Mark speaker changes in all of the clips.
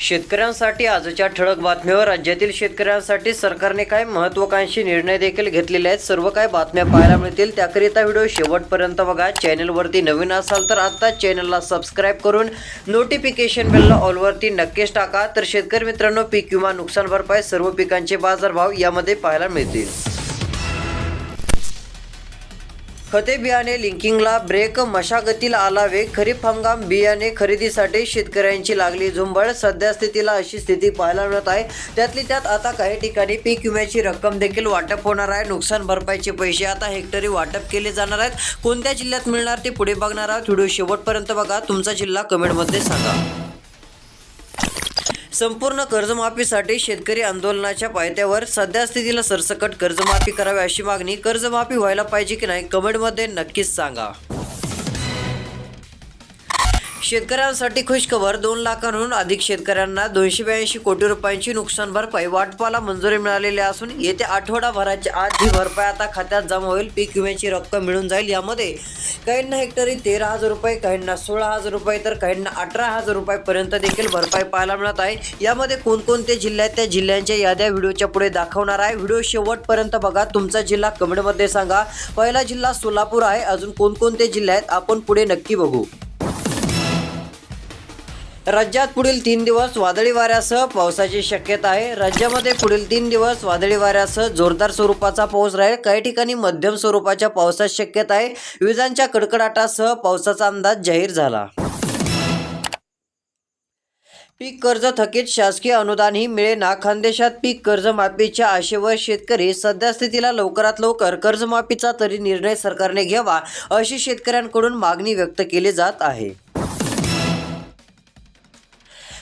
Speaker 1: शेतकऱ्यांसाठी आजच्या ठळक बातम्यावर राज्यातील शेतकऱ्यांसाठी सरकारने काय महत्वाकांक्षी निर्णय देखील घेतलेले आहेत सर्व काय बातम्या पाहायला मिळतील. त्याकरिता व्हिडिओ शेवटपर्यंत बघा. चॅनलवरती नवीन असाल तर आत्ताच चॅनलला सबस्क्राईब करून नोटिफिकेशन बेलला ऑलवरती नक्कीच टाका. तर शेतकरी मित्रांनो पीक विमा नुकसान भरपाई सर्व पिकांचे बाजारभाव यामध्ये पाहायला मिळतील. खते बियाणे लिंकिंगला ब्रेक मशागतीला आला वेग खरीप हंगाम बियाणे खरेदीसाठी शेतकऱ्यांची लागली झुंबळ. सध्या स्थितीला अशी स्थिती पाहायला मिळत आहे. त्यातली त्यात आता काही ठिकाणी पीक विम्याची रक्कम देखील वाटप होणार आहे. नुकसान भरपाईचे पैसे आता हेक्टरी वाटप केले जाणार आहेत. कोणत्या जिल्ह्यात मिळणार ते पुढे बघणार आहोत. व्हिडिओ शेवटपर्यंत बघा. तुमचा जिल्हा कमेंटमध्ये सांगा. संपूर्ण कर्जमाफीसाठी शेतकरी आंदोलनाच्या पायथ्यावर सध्या स्थितीला सरसकट कर्जमाफी करावी अशी मागणी कर्जमाफी व्हायला पाहिजे की नाही कमेंटमध्ये नक्कीच सांगा. शेतकऱ्यांसाठी खुशखबर दोन लाखांहून अधिक शेतकऱ्यांना दोनशे ब्याऐंशी कोटी रुपयांची नुकसान भरपाई. वाटपाला मंजुरी मिळालेली असून येत्या आठवडाभराच्या आत ही भरपाई आता खात्यात जमा होईल. पीक विम्याची रक्कम मिळून जाईल यामध्ये काहींना हेक्टरी तेरा हजार रुपये काहींना सोळा हजार रुपये तर काहींना अठरा हजार रुपयापर्यंत देखील भरपाई पाहायला मिळत आहे. यामध्ये कोणकोणते जिल्हे आहेत त्या जिल्ह्यांच्या याद्या व्हिडिओच्या पुढे दाखवणार आहे. व्हिडिओ शेवटपर्यंत बघा. तुमचा जिल्हा कमेंटमध्ये सांगा. पहिला जिल्हा सोलापूर आहे. अजून कोणकोणते जिल्हे आहेत? आपण पुढे नक्की बघू. राज्यात पुढील तीन दिवस वादळी वाऱ्यासह पावसाची शक्यता आहे. राज्यामध्ये पुढील तीन दिवस वादळी वाऱ्यासह जोरदार स्वरूपाचा पाऊस राहील. काही ठिकाणी मध्यम स्वरूपाच्या पावसाची शक्यता आहे. विजांच्या कडकडाटासह पावसाचा अंदाज जाहीर झाला. पीक कर्ज थकीत शासकीय अनुदानही मिळेना खानदेशात पीक कर्जमाफीच्या आशेवर शेतकरी सध्या स्थितीला लवकरात लवकर कर्जमाफीचा तरी निर्णय सरकारने घ्यावा अशी शेतकऱ्यांकडून मागणी व्यक्त केली जात आहे.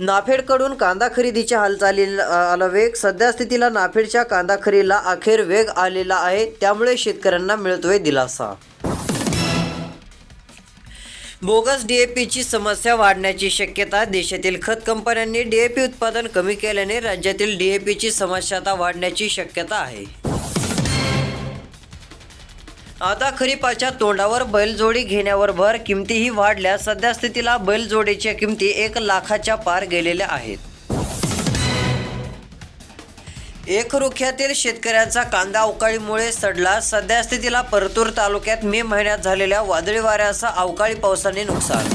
Speaker 1: नाफेडकडून कांदा खरेदीच्या हालचालीला आला वेग. सध्या स्थितीला नाफेडच्या कांदा खरेदीला अखेर वेग आलेला आहे. त्यामुळे शेतकऱ्यांना मिळतोय दिलासा. बोगस डीएपीची समस्या वाढण्याची शक्यता देशातील खत कंपन्यांनी डीएपी उत्पादन कमी केल्याने राज्यातील डीएपीची समस्या आता वाढण्याची शक्यता आहे. आता खरीपाच्या तोंडावर बैलजोडी घेण्यावर भर. किमतीही वाढल्या सध्या स्थितीला बैलजोडीच्या किमती एक लाखाच्या पार गेलेल्या आहेत. एक रुख्यातील शेतकऱ्यांचा कांदा अवकाळीमुळे सडला. सध्या स्थितीला परतूर तालुक्यात मे महिन्यात झालेल्या वादळी वाऱ्यासह अवकाळी पावसाने नुकसान.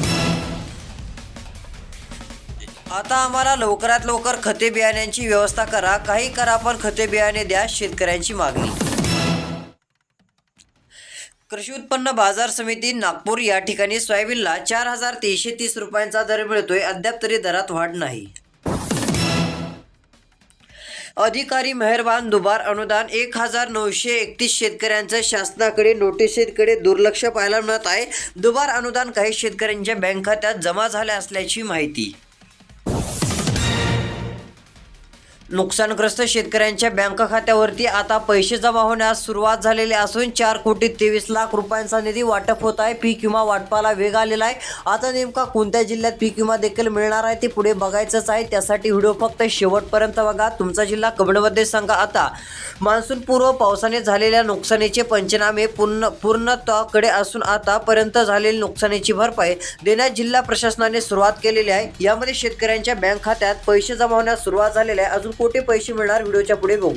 Speaker 1: आता आम्हाला लवकरात लवकर खते बियाण्यांची व्यवस्था करा. काही करा पण खते बियाणे द्या शेतकऱ्यांची मागणी. कृषी उत्पन्न बाजार समिती नागपूर या ठिकाणी सोयाबीनला चार हजार तीनशे तीस रुपयांचा दर मिळतोय. अद्याप तरी दरात वाढ नाही. अधिकारी मेहरबान दुबार अनुदान एक हजार नऊशे एकतीस शेतकऱ्यांचं. शासनाकडे नोटिसीकडे दुर्लक्ष पाहायला मिळत आहे. दुबार अनुदान काही शेतकऱ्यांच्या बँक खात्यात जमा झाले असल्याची माहिती. नुकसानग्रस्त शेतकऱ्यांच्या बँक खात्यावरती आता पैसे जमा होण्यास सुरुवात झालेली असून चार कोटी तेवीस लाख रुपयांचा निधी वाटप होत आहे. पीक विमा वाटपाला वेग आलेला आहे. आता नेमका कोणत्या जिल्ह्यात पीक विमा देखील मिळणार आहे ते पुढे बघायचंच आहे. त्यासाठी व्हिडिओ फक्त शेवटपर्यंत बघा. तुमचा जिल्हा कमेंटमध्ये सांगा आता. मान्सूनपूर्व पावसाने झालेल्या नुकसानीचे पंचनामे पूर्ण पूर्णत्वाकडे असून आतापर्यंत झालेली नुकसानीची भरपाई देण्यास जिल्हा प्रशासनाने सुरुवात केलेली आहे. यामध्ये शेतकऱ्यांच्या बँक खात्यात पैसे जमा होण्यास सुरुवात झालेली आहे. अजून कोठे पैसे मिळणार व्हिडिओच्या पुढे बघू.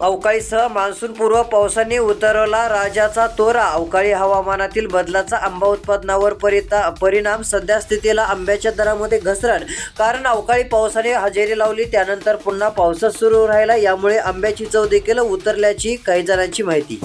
Speaker 1: अवकाळीसह मान्सूनपूर्व पावसाने उतरवला राजाचा तोरा. अवकाळी हवामानातील बदलाचा आंबा उत्पादनावर परिता परिणाम सध्या स्थितीला आंब्याच्या दरामध्ये घसरण. कारण अवकाळी पावसाने हजेरी लावली त्यानंतर पुन्हा पावसात सुरू राहिला. यामुळे आंब्याची चव देखील उतरल्याची काही जणांची माहिती.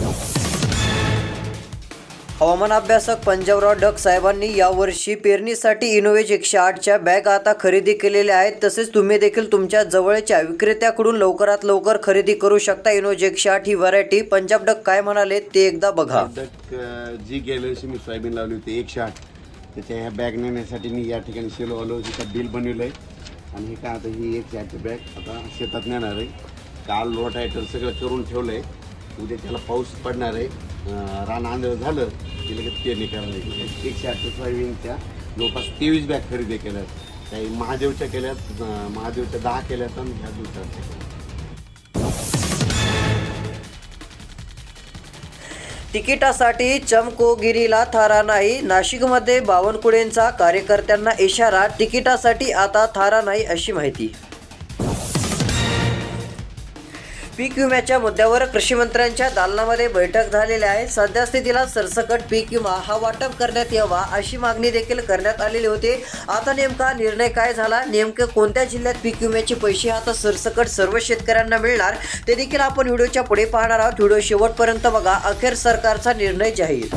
Speaker 1: हवामान अभ्यासक पंजाबराव डक साहेबांनी यावर्षी पेरणीसाठी इनोवेज एकशे आठच्या बॅग आता खरेदी केलेल्या आहेत. तसेच तुम्ही देखील तुमच्या जवळच्या विक्रेत्याकडून लवकरात लवकर खरेदी करू शकता. इनोवेज एकशे आठ ही व्हरायटी. पंजाब डक काय म्हणाले ते एकदा बघा.
Speaker 2: जी गेल्या वर्षी मी सोयाबीन लावली होती एकशे आठ. त्याच्या ह्या बॅग नेण्यासाठी मी या ठिकाणी शेलो आलो तिथं बिल बनवलं आहे. आणि हे काय आता ही एकशे आठची बॅग आता शेतात नेणार आहे. काल लोट आहे सगळं करून ठेवलं आहे उद्या त्याला पाऊस पडणार आहे. रान आंधळ झालं की लगेच पेरणी करायला एकशे आठच्या सोयाबीनच्या जवळपास तेवीस बॅग खरेदी केल्यात. काही महादेवच्या केल्यात महादेवच्या दहा केल्यात आणि ह्या दुसऱ्या
Speaker 1: तिकिटासाठी चमकोगिरीला थारा नाही. नाशिकमध्ये बावनकुळेंचा कार्यकर्त्यांना इशारा तिकिटासाठी आता थारा नाही अशी माहिती. पीक विम्याच्या मुद्द्यावर कृषी मंत्र्यांच्या दालनामध्ये बैठक झालेली आहे. सध्या स्थितीला सरसकट पीक विमा हा वाटप करण्यात यावा अशी मागणी देखील करण्यात आलेली होती. आता नेमका निर्णय काय झाला? नेमकं कोणत्या जिल्ह्यात पीक विम्याचे पैसे आता सरसकट सर्व शेतकऱ्यांना मिळणार? ते देखील आपण व्हिडिओच्या पुढे पाहणार आहोत. व्हिडिओ शेवटपर्यंत बघा. अखेर सरकारचा निर्णय जाहीर.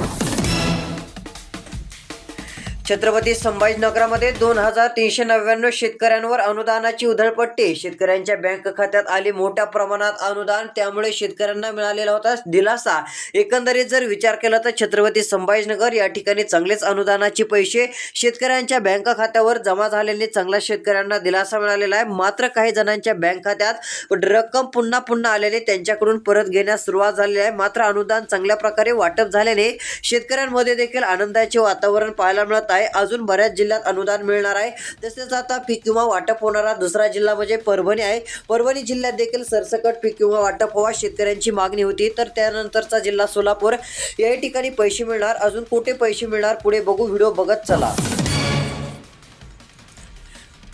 Speaker 1: छत्रपती संभाजीनगरामध्ये दोन हजार तीनशे नव्याण्णव शेतकऱ्यांवर अनुदानाची उधळपट्टी. शेतकऱ्यांच्या बँक खात्यात आली मोठ्या प्रमाणात अनुदान. त्यामुळे शेतकऱ्यांना मिळालेला होता दिलासा. एकंदरीत जर विचार केला तर छत्रपती संभाजीनगर या ठिकाणी चांगलेच अनुदानाचे पैसे शेतकऱ्यांच्या बँक खात्यावर जमा झालेले चांगला शेतकऱ्यांना दिलासा मिळालेला आहे. मात्र काही जणांच्या बँक खात्यात रक्कम पुन्हा पुन्हा आलेले त्यांच्याकडून परत घेण्यास सुरुवात झालेली आहे. मात्र अनुदान चांगल्या प्रकारे वाटप झाल्याने शेतकऱ्यांमध्ये देखील आनंदाचे वातावरण पाहायला मिळत आहे. अजून बऱ्याच जिल्ह्यात अनुदान मिळणार आहे. तसेच आता पीक विमा वाटप होणारा दुसरा जिल्हा म्हणजे परभणी आहे. परभणी जिल्ह्यात देखील सरसकट पीक विमा वाटप व्हावा शेतकऱ्यांची मागणी होती. तर त्यानंतरचा जिल्हा सोलापूर. या ठिकाणी पैसे मिळणार. अजून कुठे पैसे मिळणार पुढे बघू. व्हिडिओ बघत चला.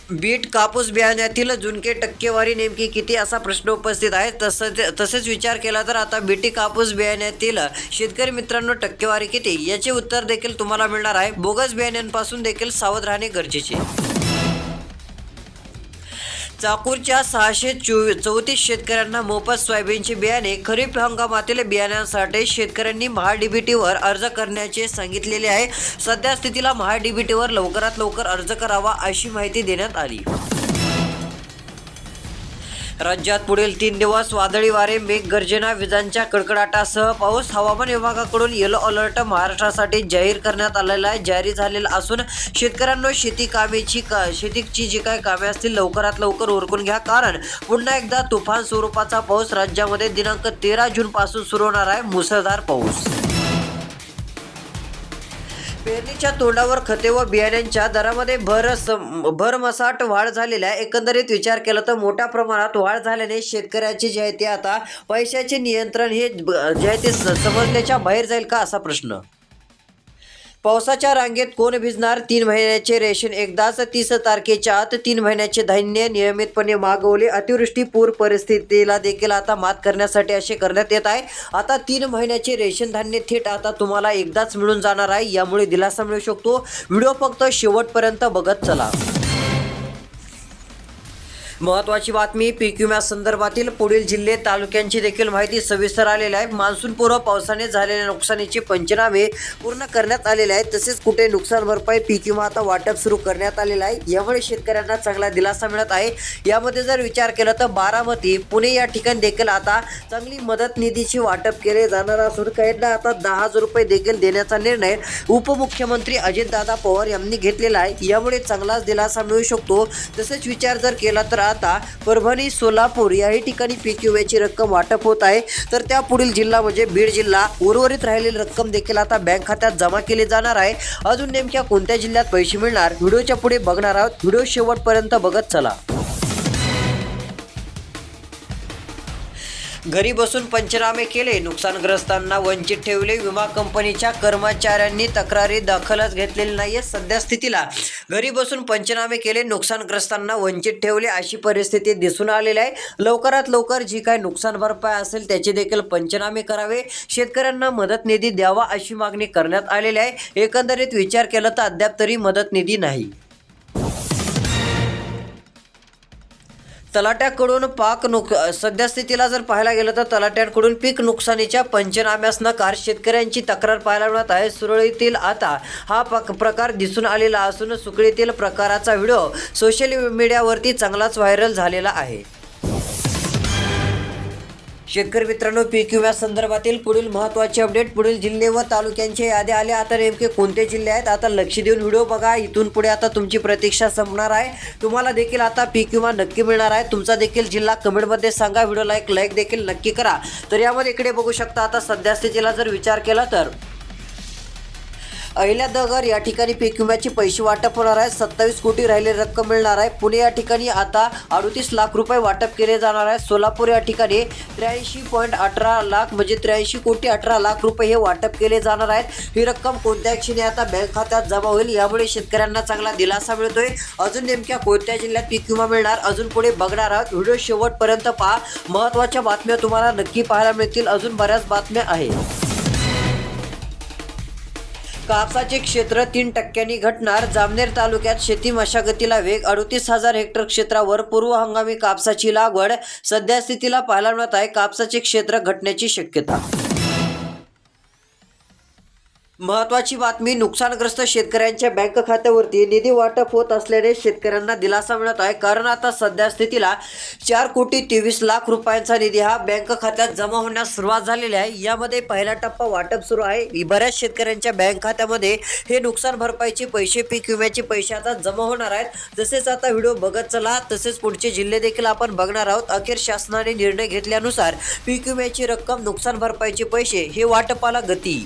Speaker 1: बीट कापूस बियाण्यातील झुणके टक्केवारी नेमकी किती असा प्रश्न उपस्थित आहे? तसंच तसेच विचार केला तर आता बीटी कापूस बियाण्यातील शेतकरी मित्रांनो टक्केवारी किती? याचे उत्तर देखील तुम्हाला मिळणार आहे. बोगस बियाण्यांपासून देखील सावध राहणे गरजेचे चाकूरच्या सहाशे चोवीस चौतीस शेतकऱ्यांना मोफत सोयाबीनचे बियाणे खरीप हंगामातील बियाण्यांसाठी शेतकऱ्यांनी महाडीबीटीवर अर्ज करण्याचे सांगितलेले आहे. सध्या स्थितीला महाडीबीटीवर लवकरात लवकर अर्ज करावा अशी माहिती देण्यात आली. राज्यात पुढील तीन दिवस वादळी वारे मेघगर्जना विजांच्या कडकडाटासह पाऊस हवामान विभागाकडून येलो अलर्ट महाराष्ट्रासाठी जाहीर करण्यात आलेला आहे. जारी झालेला असून शेतकऱ्यांना शेती कामेची का शेतीची जी काही कामे असतील लवकरात लवकर उरकून घ्या. कारण पुन्हा एकदा तुफान स्वरूपाचा पाऊस राज्यामध्ये दिनांक तेरा जून पासून सुरू होणार आहे. मुसळधार पाऊस. पेरणीच्या तोंडावर खते व बियाण्यांच्या दरामध्ये भर सम- भरमसाट वाढ झालेल्या आहे. एकंदरीत विचार केला तर मोठ्या प्रमाणात वाढ झाल्याने शेतकऱ्याचे जे आहे ते आता पैशाचे नियंत्रण हे जे आहे ते स- समजल्याच्या बाहेर जाईल का असा प्रश्न? पावसाच्या रांगेत कोण भिजणार? तीन महिन्याचे रेशन एकदाच तीस तारखेच्या आत तीन महिन्याचे धान्य नियमितपणे मागवले. अतिवृष्टी पूर परिस्थितीला देखील आता मात करण्यासाठी असे करण्यात येत आहे. आता तीन महिन्याचे रेशन धान्य थेट आता तुम्हाला एकदाच मिळून जाणार आहे. यामुळे दिलासा मिळू शकतो. व्हिडिओ फक्त शेवटपर्यंत बघत चला. महत्वाची बातमी पीक विम्या संदर्भातील पुढील जिल्हे तालुक्यांची देखील माहिती सविस्तर आलेली आहे. मान्सूनपूर्व पावसाने झालेल्या नुकसानीचे पंचनामे पूर्ण करण्यात आलेले आहेत. तसेच कुठे नुकसान भरपाई पीक विमा आता वाटप सुरू करण्यात आलेलं आहे. यामुळे शेतकऱ्यांना चांगला दिलासा मिळत आहे. यामध्ये जर विचार केला तर बारामती पुणे या ठिकाणी देखील आता चांगली मदत निधीची वाटप केले जाणार असून काहींना आता दहा हजार रुपये देखील देण्याचा निर्णय उपमुख्यमंत्री अजितदादा पवार यांनी घेतलेला आहे. यामुळे चांगलाच दिलासा मिळू शकतो. तसेच विचार जर केला तर आता परभणी सोलापूर याही ठिकाणी पीक विम्याची रक्कम वाटप होत आहे. तर त्या पुढील जिल्हा म्हणजे बीड जिल्हा. उर्वरित राहिलेली रक्कम देखील आता बँक खात्यात जमा केली जाणार आहे. अजून नेमक्या कोणत्या जिल्ह्यात पैसे मिळणार? व्हिडिओच्या पुढे बघणार आहोत. व्हिडिओ शेवटपर्यंत बघत चला. घरी बसून पंचनामे केले. नुकसानग्रस्तांना वंचित ठेवले. विमा कंपनीच्या कर्मचाऱ्यांनी तक्रारी दाखलच घेतलेली नाहीये सध्या स्थितीला. घरी बसून पंचनामे केले. नुकसानग्रस्तांना वंचित ठेवले अशी परिस्थिती दिसून आलेली आहे. लवकरात लवकर जी काही नुकसान भरपाई असेल त्याचे देखील पंचनामे करावे. शेतकऱ्यांना मदत निधी द्यावा अशी मागणी करण्यात आलेली आहे. एकंदरीत विचार केला तर अद्याप तरी मदत निधी नाही. तलाट्याकडून पाक नुक सध्या स्थितीला जर पाहायला गेलं तर तलाट्यांकडून पीक नुकसानीच्या पंचनाम्यास नकार शेतकऱ्यांची तक्रार पाहायला मिळत आहे. सुरळीतील आता हा पक प्रकार दिसून आलेला असून सुकळीतील प्रकाराचा व्हिडिओ सोशल मीडियावरती चांगलाच व्हायरल झालेला आहे. शेतकरी मित्रांनो पीक विम्या संदर्भातील पुढील महत्त्वाचे अपडेट पुढील जिल्हे व तालुक्यांच्या याद्या आल्या आता नेमके कोणते जिल्हे आहेत? आता लक्ष देऊन व्हिडिओ बघा. इथून पुढे आता तुमची प्रतीक्षा संपणार आहे. तुम्हाला देखील आता पीक विमा नक्की मिळणार आहे. तुमचा देखील जिल्हा कमेंटमध्ये सांगा. व्हिडिओला एक लाईक देखील नक्की करा. तर यामध्ये इकडे बघू शकता आता सध्या स्थितीला जर विचार केला तर अहिल्यानगर या ठिकाणी पीक विम्याचे पैसे वाटप होणार आहे. सत्तावीस कोटी राहिले रक्कम मिळणार आहे. पुणे या ठिकाणी आता अडतीस लाख रुपये वाटप केले जाणार आहे. सोलापूर या ठिकाणी त्र्याऐंशी पॉईंट अठरा लाख म्हणजे त्र्याऐंशी कोटी अठरा लाख रुपये हे वाटप केले जाणार आहेत. ही रक्कम कोणत्या क्षणी आता बँक खात्यात जमा होईल यामुळे शेतकऱ्यांना चांगला दिलासा मिळतोय. अजून नेमक्या कोणत्या जिल्ह्यात पीक विमा मिळणार अजून पुढे बघणार आहोत? व्हिडिओ शेवटपर्यंत पहा. महत्त्वाच्या बातम्या तुम्हाला नक्की पाहायला मिळतील. अजून बऱ्याच बातम्या आहेत. कापसाचे क्षेत्र तीन टक्क्यांनी घटणार. जामनेर तालुक्यात शेती मशागतीला वेग. अडतीस हजार हेक्टर क्षेत्रावर पूर्व हंगामी कापसाची लागवड सध्या स्थितीला पाहायला मिळत आहे. कापसाचे क्षेत्र घटण्याची शक्यता महत्वाची बातमी नुकसानग्रस्त शेतकऱ्यांच्या बँक खात्यावरती निधी वाटप होत असल्याने शेतकऱ्यांना दिलासा मिळत आहे. कारण आता सध्या स्थितीला चार कोटी तेवीस लाख रुपयांचा निधी हा बँक खात्यात जमा होण्यास सुरुवात झालेली आहे. यामध्ये पहिला टप्पा वाटप सुरू आहे. बऱ्याच शेतकऱ्यांच्या बँक खात्यामध्ये हे नुकसान भरपाईचे पैसे पीक विम्याचे पैसे आता जमा होणार आहेत. तसेच आता व्हिडिओ बघत चला तसेच पुढचे जिल्हे देखील आपण बघणार आहोत. अखेर शासनाने निर्णय घेतल्यानुसार पीक विम्याची रक्कम नुकसान भरपाईचे पैसे हे वाटपाला गती.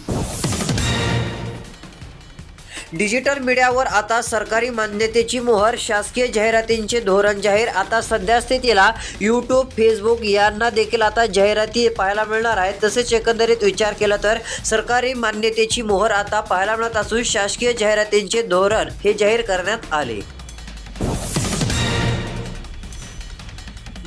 Speaker 1: डिजिटल मीडियावर आता सरकारी मान्यतेची मोहर शासकीय जाहिरातींचे धोरण जाहीर. आता सध्या स्थितीला यूट्यूब फेसबुक यांना देखील आता जाहिराती पाहायला मिळणार आहेत. तसेच एकंदरीत विचार केला तर सरकारी मान्यतेची मोहर आता पाहायला मिळत असून शासकीय जाहिरातींचे धोरण हे जाहीर करण्यात आले.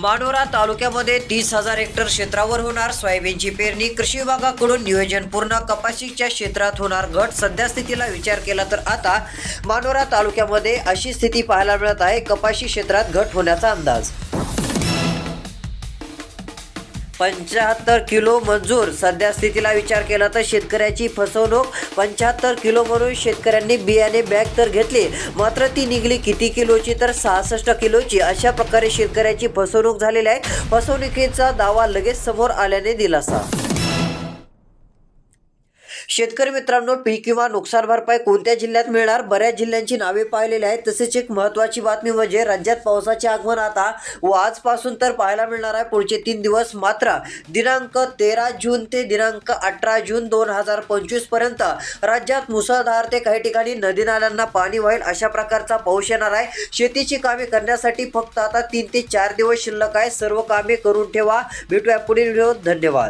Speaker 1: माडोरा तालुक्यामध्ये तीस हजार हेक्टर क्षेत्रावर होणार. सोयाबीनची पेरणी कृषी विभागाकडून नियोजन पूर्ण. कपाशीच्या क्षेत्रात होणार घट. सध्या स्थितीला विचार केला तर आता माडोरा तालुक्यामध्ये अशी स्थिती पाहायला मिळत आहे. कपाशी क्षेत्रात घट होण्याचा अंदाज. पंच्याहत्तर किलो मंजूर. सध्या स्थितीला विचार केला तर शेतकऱ्याची फसवणूक. पंच्याहत्तर किलो म्हणून शेतकऱ्यांनी बियाणे बॅग तर घेतली. मात्र ती निघली किती किलोची तर सहासष्ट किलोची. अशा प्रकारे शेतकऱ्याची फसवणूक झालेली आहे. फसवणुकीचा दावा लगेच समोर आल्याने दिलासा. शेतकरी मित्रांनो पीक किंवा नुकसान भरपाई कोणत्या जिल्ह्यात मिळणार? बऱ्याच जिल्ह्यांची नावे पाहिलेली आहेत. तसेच एक महत्त्वाची बातमी म्हणजे राज्यात पावसाचे आगमन आता व आजपासून तर पाहायला मिळणार आहे. पुढचे तीन दिवस मात्र दिनांक तेरा जून ते दिनांक अठरा जून दोन हजार पंचवीसपर्यंत राज्यात मुसळधार ते काही ठिकाणी नदी नाल्यांना पाणी वाहील अशा प्रकारचा पाऊस येणार आहे. शेतीची कामे करण्यासाठी फक्त आता तीन ते चार दिवस शिल्लक आहे. सर्व कामे करून ठेवा. भेटूया पुढील व्हिडिओ धन्यवाद.